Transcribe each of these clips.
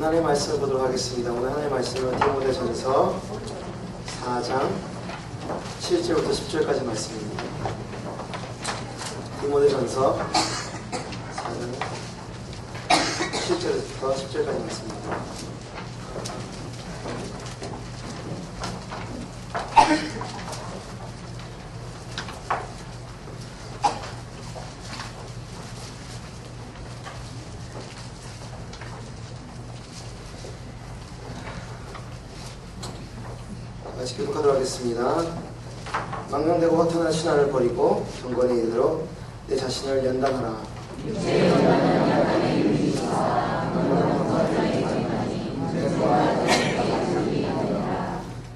하나님의 말씀을 보도록 하겠습니다. 오늘 하나님의 말씀은 디모데전서 4장 7절부터 10절까지 말씀입니다. 디모데전서 4장 7절부터 10절까지 말씀입니다. 같이 교독하도록 하겠습니다. 망명되고 허탄한 신화를 버리고 경건에 이르도록 내 자신을 연단하라.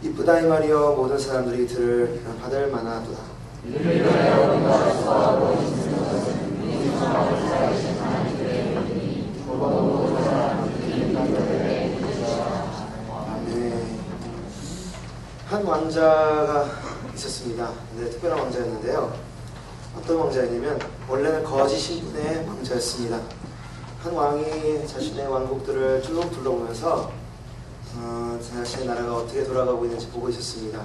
이쁘다 이 말이여 모든 사람들이 들을 받을 만하도다. 한 왕자가 있었습니다. 네, 특별한 왕자였는데요. 어떤 왕자였냐면 원래는 거짓 신분의 왕자였습니다. 한 왕이 자신의 왕국들을 쭉 둘러보면서 어, 자신의 나라가 어떻게 돌아가고 있는지 보고 있었습니다.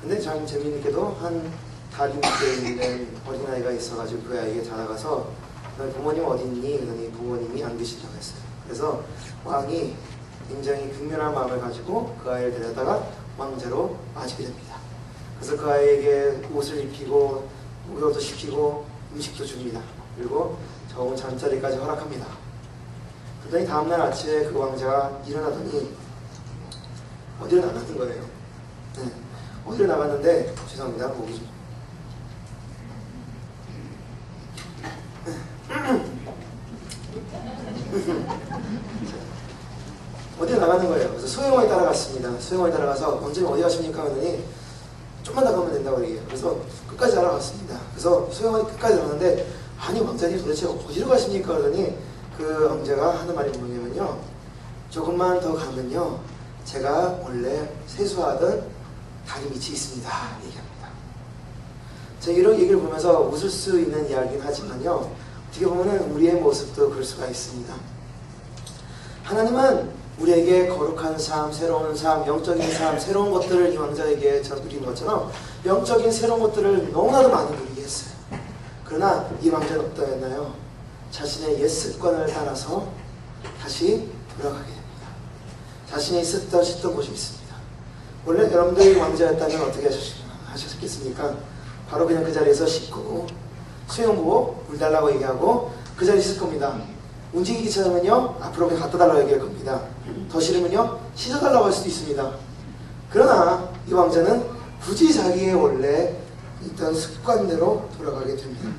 근데 참 재미있게도 한 다리 밑에 있는 어린아이가 있어가지고 그 아이에게 다가가서 너 부모님 어디 있니? 그러니 부모님이 안 계시다고 했어요. 그래서 왕이 굉장히 극렬한 마음을 가지고 그 아이를 데려다가 왕자로 맞이게 됩니다. 그래서 그 아이에게 옷을 입히고 목욕도 시키고 음식도 줍니다. 그리고 좋은 잠자리까지 허락합니다. 그러더니 다음날 아침에 그 왕자가 일어나더니 어디로 나가는 거예요. 네. 어디로 나갔는데 죄송합니다. 목이 좀 나가는 거예요. 그래서 소영원이 따라갔습니다. 소영원이 따라가서 원장님 어디 가십니까? 하더니 좀만 더 가면 된다고 얘기해요. 그래서 끝까지 알아갔습니다. 그래서 소영원이 끝까지 들었는데 아니 왕자님 도대체 어디로 가십니까? 그러더니 그 왕자가 하는 말이 뭐냐면요. 조금만 더 가면요. 제가 원래 세수하던 다리 밑이 있습니다. 얘기합니다. 제가 이런 얘기를 보면서 웃을 수 있는 이야기긴 하지만요. 어떻게 보면 우리의 모습도 그럴 수가 있습니다. 하나님은 우리에게 거룩한 삶, 새로운 삶, 영적인 삶, 새로운 것들을 이 왕자에게 누리는 것처럼 영적인 새로운 것들을 너무나도 많이 누리게 했어요. 그러나 이 왕자는 어떠했나요? 자신의 옛 습관을 따라서 다시 돌아가게 됩니다. 자신이 있었던 씻던 곳이 있습니다. 원래 여러분들이 왕자였다면 어떻게 하셨겠습니까? 바로 그냥 그 자리에서 씻고 수영복 물 달라고 얘기하고 그 자리에 있을 겁니다. 움직이기 귀찮으면요 앞으로 갖다 달라고 얘기할 겁니다. 더 싫으면요 씻어달라고 할 수도 있습니다. 그러나 이 왕자는 굳이 자기의 원래 있던 습관대로 돌아가게 됩니다.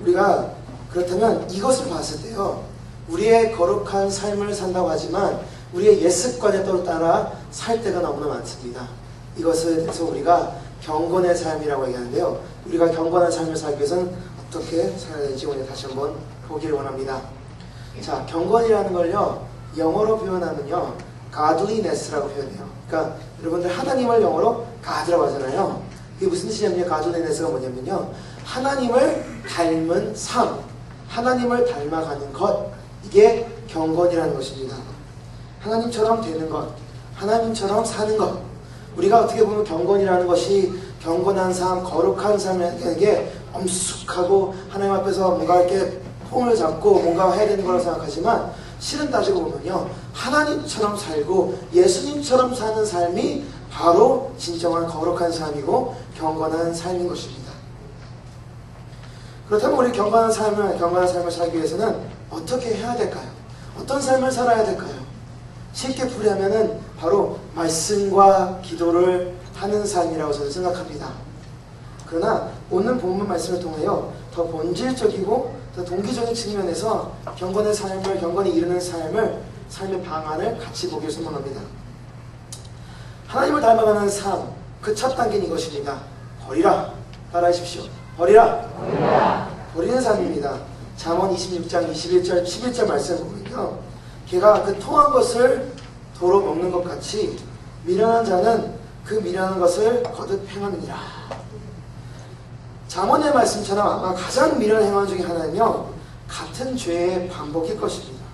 우리가 그렇다면 이것을 봤을 때요 우리의 거룩한 삶을 산다고 하지만 우리의 옛 습관에 따라 살 때가 너무나 많습니다. 이것에 대해서 우리가 경건의 삶이라고 얘기하는데요. 우리가 경건한 삶을 살기 위해서는 어떻게 살아야 되는지 오늘 다시 한번 보기를 원합니다. 자, 경건이라는 걸요, 영어로 표현하면요, godliness라고 표현해요. 그러니까 여러분들 하나님을 영어로 God라고 하잖아요. 이게 무슨 뜻이냐면요, godliness가 뭐냐면요, 하나님을 닮은 삶, 하나님을 닮아가는 것, 이게 경건이라는 것입니다. 하나님처럼 되는 것, 하나님처럼 사는 것. 우리가 어떻게 보면 경건이라는 것이 경건한 삶, 거룩한 삶에게 엄숙하고 하나님 앞에서 뭔가 이렇게 폼을 잡고 뭔가 해야 되는 거라고 생각하지만 실은 따지고 보면요. 하나님처럼 살고 예수님처럼 사는 삶이 바로 진정한 거룩한 삶이고 경건한 삶인 것입니다. 그렇다면 우리 경건한 삶을, 경건한 삶을 살기 위해서는 어떻게 해야 될까요? 어떤 삶을 살아야 될까요? 쉽게 풀이하면은 바로 말씀과 기도를 하는 삶이라고 저는 생각합니다. 그러나 오늘 본문 말씀을 통하여 더 본질적이고 더 동기적인 측면에서 경건의 삶을 경건에 이르는 삶을 삶의 방안을 같이 보기를 소망합니다. 하나님을 닮아가는 삶, 그 첫 단계는 이것입니다. 버리라. 따라하십시오. 버리라. 버리라. 버리는 삶입니다. 잠언 26장 21절 11절 말씀 보면요. 걔가 그 통한 것을 도로 먹는 것 같이 미련한 자는 그 미련한 것을 거듭 행하느니라. 잠언의 말씀처럼 아마 가장 미련한 행한 중에 하나는요. 같은 죄의 반복일 것입니다.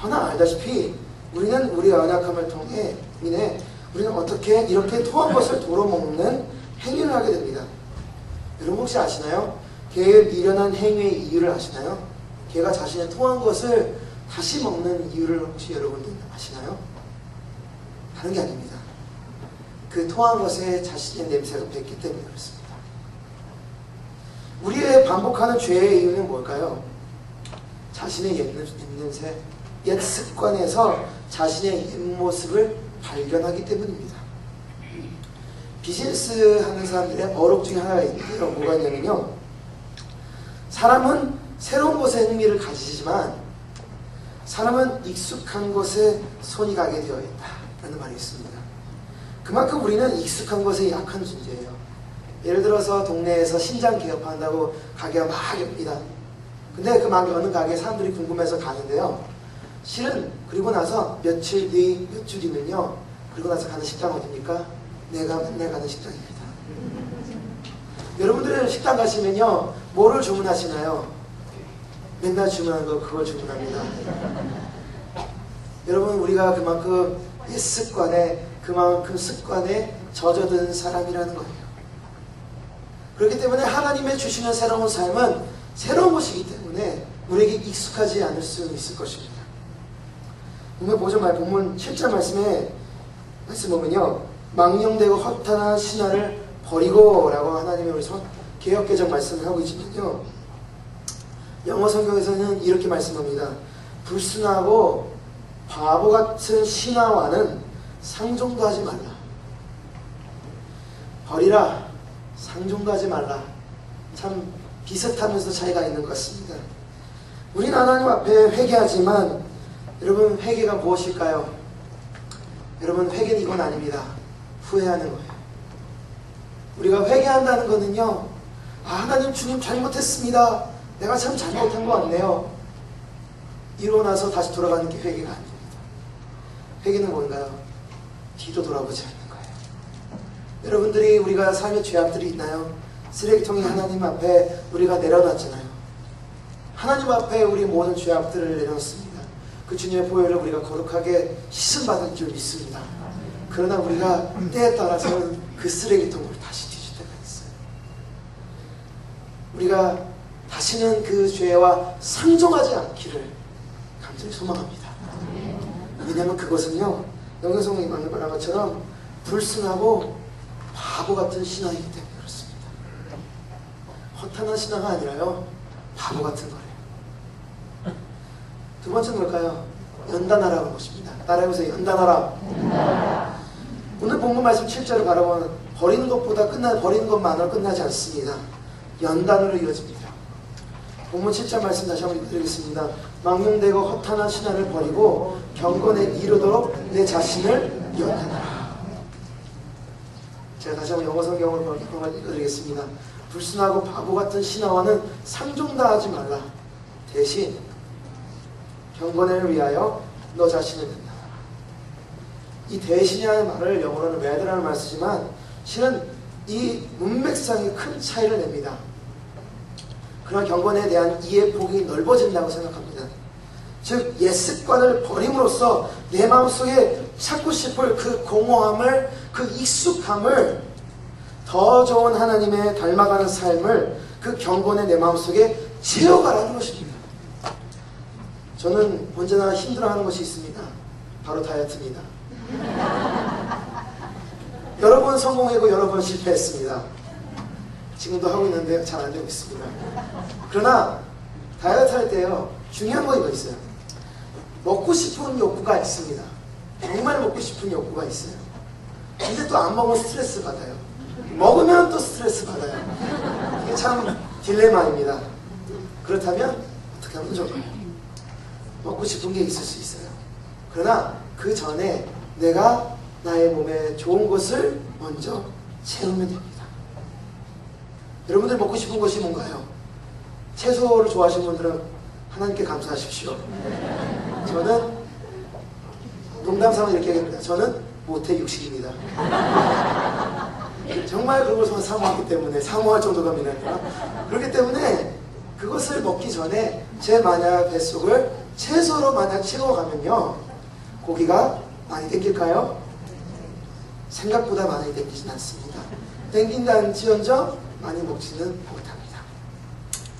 허나 알다시피 우리는 우리의 연약함을 통해 인해 우리는 어떻게 이렇게 토한 것을 도로 먹는 행위를 하게 됩니다. 여러분 혹시 아시나요? 개의 미련한 행위의 이유를 아시나요? 개가 자신의 토한 것을 다시 먹는 이유를 혹시 여러분들 아시나요? 다른 게 아닙니다. 그 토한 것에 자신의 냄새가 뱄기 때문에 그렇습니다. 우리의 반복하는 죄의 이유는 뭘까요? 자신의 옛 냄새, 옛 습관에서 자신의 옛 모습을 발견하기 때문입니다. 비즈니스 하는 사람들의 어록 중에 하나가 있는데요. 뭐가 있냐면요. 사람은 새로운 것에 흥미를 가지지만 사람은 익숙한 것에 손이 가게 되어 있다 라는 말이 있습니다. 그만큼 우리는 익숙한 것에 약한 존재예요. 예를 들어서 동네에서 신장 개업한다고 가게가 막 엽니다. 근데 그 막 여는 가게에 사람들이 궁금해서 가는데요. 실은 그리고 나서 며칠 뒤, 몇 주 뒤면요. 그리고 나서 가는 식당 어딥니까? 내가 맨날 가는 식당입니다. 여러분들은 식당 가시면요. 뭐를 주문하시나요? 맨날 주문하는 거 그걸 주문합니다. 여러분 우리가 그만큼 옛 습관에 그만큼 습관에 젖어든 사람이라는 거예요. 그렇기 때문에 하나님의 주시는 새로운 삶은 새로운 것이기 때문에 우리에게 익숙하지 않을 수 있을 것입니다. 오늘 보죠 말 본문 7절 말씀에 말씀 보면요. 망령되고 허탄한 신화를 버리고 라고 하나님의 우리 개혁개정 말씀을 하고 있지만요. 영어 성경에서는 이렇게 말씀합니다. 불순하고 바보 같은 신화와는 상종도 하지 말라. 버리라. 상종도 하지 말라. 참 비슷하면서 차이가 있는 것 같습니다. 우리는 하나님 앞에 회개하지만 여러분 회개가 무엇일까요? 여러분 회개는 이건 아닙니다. 후회하는 거예요. 우리가 회개한다는 거는요. 아, 하나님 주님 잘못했습니다. 내가 참 잘못한 것 같네요. 이러고 나서 다시 돌아가는 게 회개가 아닙니다. 회개는 뭔가요? 뒤도 돌아보지 않는. 여러분들이 우리가 삶의 죄악들이 있나요? 쓰레기통이 하나님 앞에 우리가 내려놨잖아요. 하나님 앞에 우리 모든 죄악들을 내려놓습니다. 그 주님의 보혈을 우리가 거룩하게 씻음받을 줄 믿습니다. 그러나 우리가 때에 따라서는 그 쓰레기통을 다시 뒤질 때가 있어요. 우리가 다시는 그 죄와 상종하지 않기를 간절히 소망합니다. 왜냐하면 그것은요, 영성이 말한 것처럼 불순하고 바보 같은 신앙이기 때문에 그렇습니다. 허탄한 신앙이 아니라요, 바보 같은 거예요. 두 번째는 뭘까요? 연단하라는 것입니다. 따라해보세요. 연단하라. 오늘 본문 말씀 7절을 바라보면 버리는 것보다 끝나 버리는 것만으로 끝나지 않습니다. 연단으로 이어집니다. 본문 7절 말씀 다시 한번 읽드리겠습니다. 망령되고 허탄한 신화를 버리고 경건에 이르도록 내 자신을 연단하라. 제가 다시 한번 영어 성경을 읽어드리겠습니다. 불순하고 바보 같은 신화와는 상종다하지 말라. 대신 경건을 위하여 너 자신을 된다. 이 대신이라는 말을 영어로는 rather라는 말 쓰지만 실은 이 문맥상이 큰 차이를 냅니다. 그런 경건에 대한 이해 폭이 넓어진다고 생각합니다. 즉, 옛 습관을 버림으로써 내 마음속에 찾고 싶을 그 공허함을, 그 익숙함을 더 좋은 하나님의 닮아가는 삶을 그 경건의 내 마음속에 채워가라는 것입니다. 저는 언제나 힘들어하는 것이 있습니다. 바로 다이어트입니다. 여러 번 성공했고 여러 번 실패했습니다. 지금도 하고 있는데 잘 안 되고 있습니다. 그러나 다이어트 할 때요 중요한 거 이거 있어요. 먹고 싶은 욕구가 있습니다. 정말 먹고 싶은 욕구가 있어요. 근데 또 안 먹으면 스트레스 받아요. 먹으면 또 스트레스 받아요. 이게 참 딜레마입니다. 그렇다면 어떻게 하면 좋을까요? 먹고 싶은 게 있을 수 있어요. 그러나 그 전에 내가 나의 몸에 좋은 것을 먼저 채우면 됩니다. 여러분들 먹고 싶은 것이 뭔가요? 채소를 좋아하시는 분들은 하나님께 감사하십시오. 저는 농담 삼아 이렇게 얘기합니다. 저는 모태 육식입니다. 정말 그것을 사모하기 때문에 사모할 정도가 미나니까 그렇기 때문에 그것을 먹기 전에 제 만약 뱃속을 채소로 만약 채워가면요 고기가 많이 땡길까요? 생각보다 많이 땡기진 않습니다. 땡긴다는 지언정 많이 먹지는 못합니다.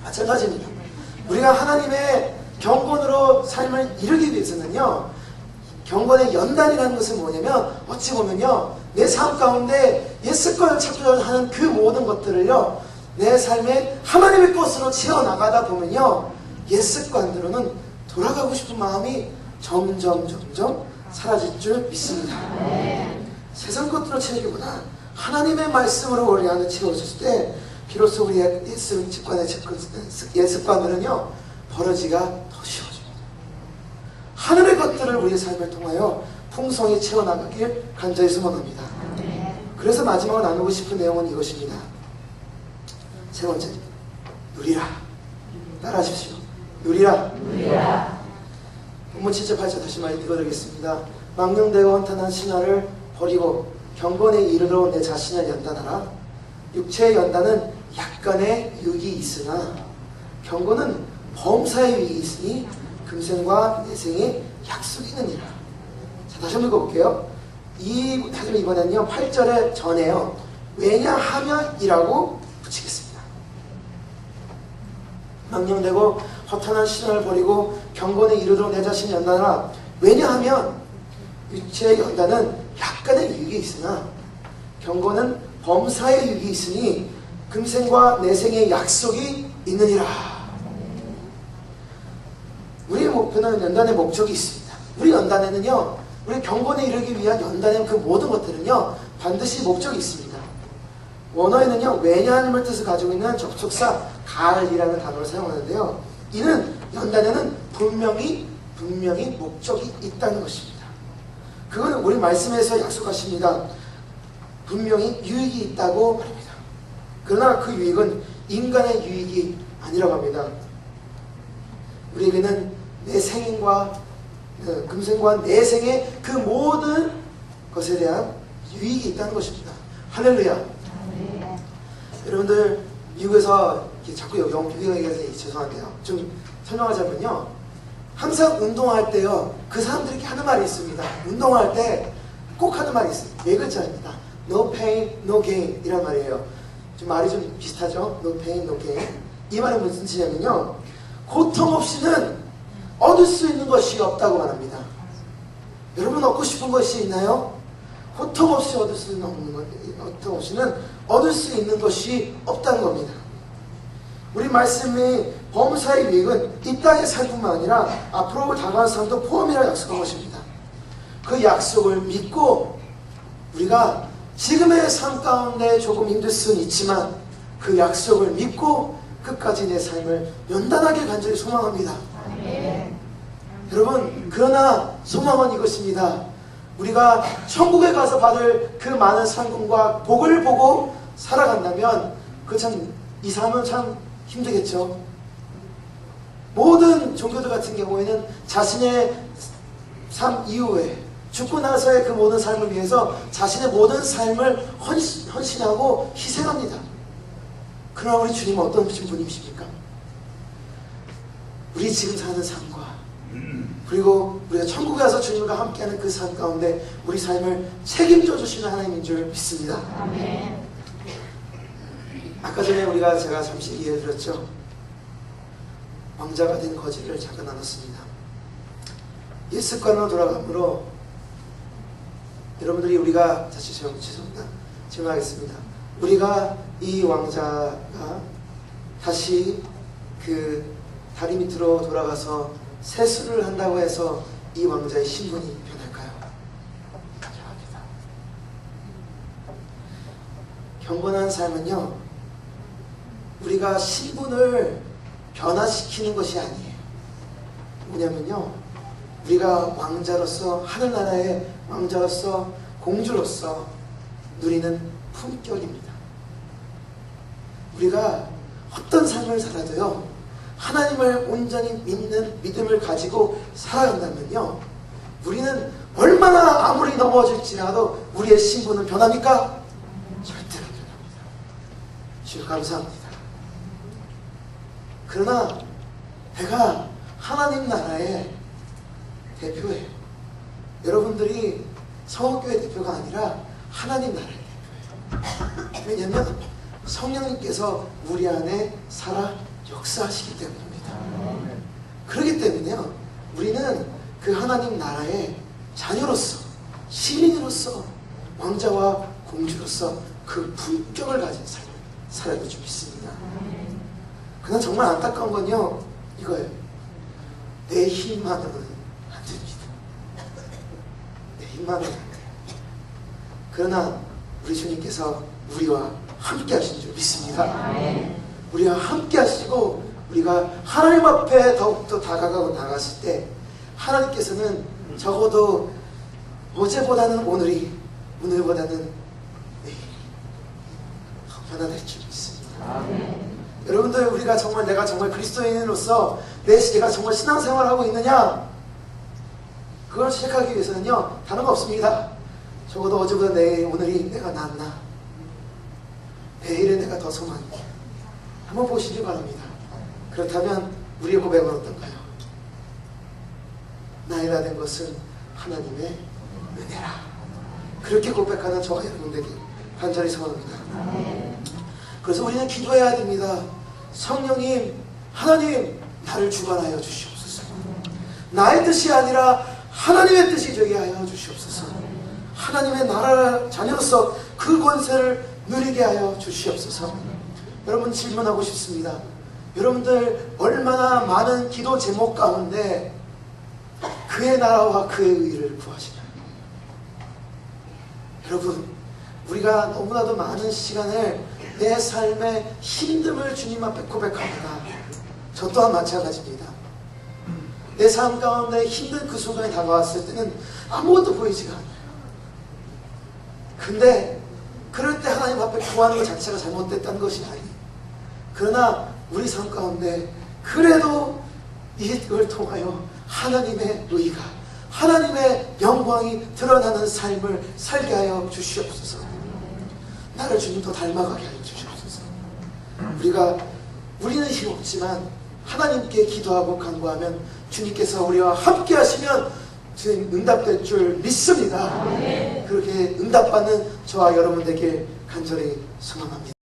마찬가지입니다. 우리가 하나님의 경건으로 삶을 이루기 위해서는요 경건의 연단이라는 것은 뭐냐면 어찌 보면요 내 삶 가운데 옛 습관을 찾고자 하는 그 모든 것들을요 내 삶에 하나님의 것으로 채워나가다 보면요 옛 습관대로는 돌아가고 싶은 마음이 점점 점점 사라질 줄 믿습니다. 세상 것들로 채우기보다 하나님의 말씀으로 우리 안에 채워졌을 때 비로소 우리의 옛 습관의 옛 습관들은요 버려지가 더 쉬워집니다. 하늘의 것들을 우리의 삶을 통하여 풍성히 채워나가길 간절히 소망합니다. 그래서 마지막으로 나누고 싶은 내용은 이것입니다. 세 번째, 누리라. 따라하십시오. 누리라. 본문 7절 8절 다시 말 읽어드리겠습니다. 망령되고 헌탄한 신화를 버리고 경건에 이르러 내 자신을 연단하라. 육체의 연단은 약간의 유익이 있으나 경건은 범사의 유익이 있으니 금생과 내생의 약속이 있느니라. 자, 다시 한번 읽어볼게요. 이, 하지만 이번에는요, 8절의 전에요. 왜냐하면 이라고 붙이겠습니다. 망령되고 허탄한 신화를 버리고 경건에 이르러 내 자신을 연단하라. 왜냐하면 육체의 연단은 약간의 유익이 있으나 경건은 범사의 유익이 있으니 금생과 내생의 약속이 있느니라. 우리의 목표는 연단의 목적이 있습니다. 우리 연단에는요, 우리 경건에 이르기 위한 연단의 그 모든 것들은요, 반드시 목적이 있습니다. 원어에는요, 왜냐하는 뜻을 가지고 있는 접속사 갈이라는 단어를 사용하는데요. 이는 연단에는 분명히 분명히 목적이 있다는 것입니다. 그거는 우리 말씀에서 약속하십니다. 분명히 유익이 있다고 말합니다. 그러나 그 유익은 인간의 유익이 아니라고 합니다. 우리에게는 내 생과 그 금생과 내생의 그 모든 것에 대한 유익이 있다는 것입니다. 할렐루야. 여러분들 미국에서 자꾸 영 미국 얘기해서 죄송한데요. 좀 설명하자면요. 항상 운동할 때요. 그 사람들이 이렇게 하는 말이 있습니다. 운동할 때 꼭 하는 말이 있어요. 네 글자입니다. No pain, no gain 이란 말이에요. 좀 말이 좀 비슷하죠? No pain, no gain. 이 말은 무슨 뜻이냐면요. 고통 없이는 얻을 수 있는 것이 없다고 말합니다. 여러분 얻고 싶은 것이 있나요? 고통 없이 얻을 수 없는 것, 고통 없이는 얻을 수 있는 것이 없다는 겁니다. 우리 말씀이 범사의 유익은 이 땅의 삶뿐만 아니라 앞으로 다가올 삶도 포함이라 약속한 것입니다. 그 약속을 믿고 우리가 지금의 삶 가운데 조금 힘들 수는 있지만 그 약속을 믿고 끝까지 내 삶을 연단하게 간절히 소망합니다. 여러분, 그러나 소망은 이것입니다. 우리가 천국에 가서 받을 그 많은 상금과 복을 보고 살아간다면 그 참, 이 삶은 참 힘들겠죠. 모든 종교들 같은 경우에는 자신의 삶 이후에 죽고 나서의 그 모든 삶을 위해서 자신의 모든 삶을 헌신, 헌신하고 희생합니다. 그러나 우리 주님은 어떤 분이십니까? 우리 지금 사는 삶과 그리고 우리가 천국에 가서 주님과 함께하는 그 삶 가운데 우리 삶을 책임져 주시는 하나님인 줄 믿습니다. 아까 전에 우리가 제가 잠시 이해 드렸죠. 왕자가 된 거지를 잠깐 나눴습니다. 옛 습관으로 돌아가므로 여러분들이 우리가 다시 죄송, 죄송합니다. 질문하겠습니다. 우리가 이 왕자가 다시 그 다리 밑으로 돌아가서 세수를 한다고 해서 이 왕자의 신분이 변할까요? 변합니다. 경건한 삶은요, 우리가 신분을 변화시키는 것이 아니에요. 뭐냐면요, 우리가 왕자로서 하늘나라의 왕자로서 공주로서 누리는 품격입니다. 우리가 어떤 삶을 살아도요, 하나님을 온전히 믿는 믿음을 가지고 살아간다면요, 우리는 얼마나 아무리 넘어질지라도 우리의 신분은 변합니까? 절대로 변합니다. 주여 감사합니다. 그러나 내가 하나님 나라의 대표예요. 여러분들이 성교회 대표가 아니라 하나님 나라의 대표예요. 왜냐하면 성령님께서 우리 안에 살아 역사하시기 때문입니다. 그렇기 때문에요. 우리는 그 하나님 나라의 자녀로서 시민으로서 왕자와 공주로서 그 품격을 가진 삶을 살아야 줄 믿습니다. 그러나 정말 안타까운 건요 이거예요. 내 힘만으로는 안 됩니다. 내 힘만으로는 안 돼요. 그러나 우리 주님께서 우리와 함께 하신 줄 믿습니다. 우리와 함께 하시고 우리가 하나님 앞에 더욱더 다가가고 나갔을 때 하나님께서는 적어도 어제보다는 오늘이 오늘보다는 내일이 더 편안할 줄 믿습니다. 여러분들 우리가 정말 내가 정말 그리스도인으로서 내 내가 정말 신앙생활을 하고 있느냐 그걸 시작하기 위해서는요 다른 거 없습니다. 적어도 어제보다 내일 오늘이 내가 낫나 내일은 내가 더 소망이 한번 보시기 바랍니다. 그렇다면 우리의 고백은 어떤가요? 나이라 된 것은 하나님의 은혜라. 그렇게 고백하는 저와 여러분에게 간절히 소원합니다. 그래서 우리는 기도해야 됩니다. 성령님, 하나님, 나를 주관하여 주시옵소서. 나의 뜻이 아니라 하나님의 뜻이 되게 하여 주시옵소서. 하나님의 나라 자녀로서 그 권세를 누리게 하여 주시옵소서. 여러분 질문하고 싶습니다. 여러분들 얼마나 많은 기도 제목 가운데 그의 나라와 그의 의를 구하시나요? 여러분, 우리가 너무나도 많은 시간을 내 삶의 힘듦을 주님 앞에 고백합니다. 저 또한 마찬가지입니다. 내 삶 가운데 힘든 그 순간이 다가왔을 때는 아무것도 보이지가 않아요. 근데 그럴 때 하나님 앞에 구하는 것 자체가 잘못됐다는 것이 아니에요. 그러나 우리 삶 가운데 그래도 이걸 통하여 하나님의 의가 하나님의 영광이 드러나는 삶을 살게 하여 주시옵소서. 나를 주님 더 닮아가게 하여 주시옵소서. 우리가 우리는 힘 없지만 하나님께 기도하고 간구하면 주님께서 우리와 함께 하시면 주님 응답될 줄 믿습니다. 그렇게 응답받는 저와 여러분 되길 간절히 소망합니다.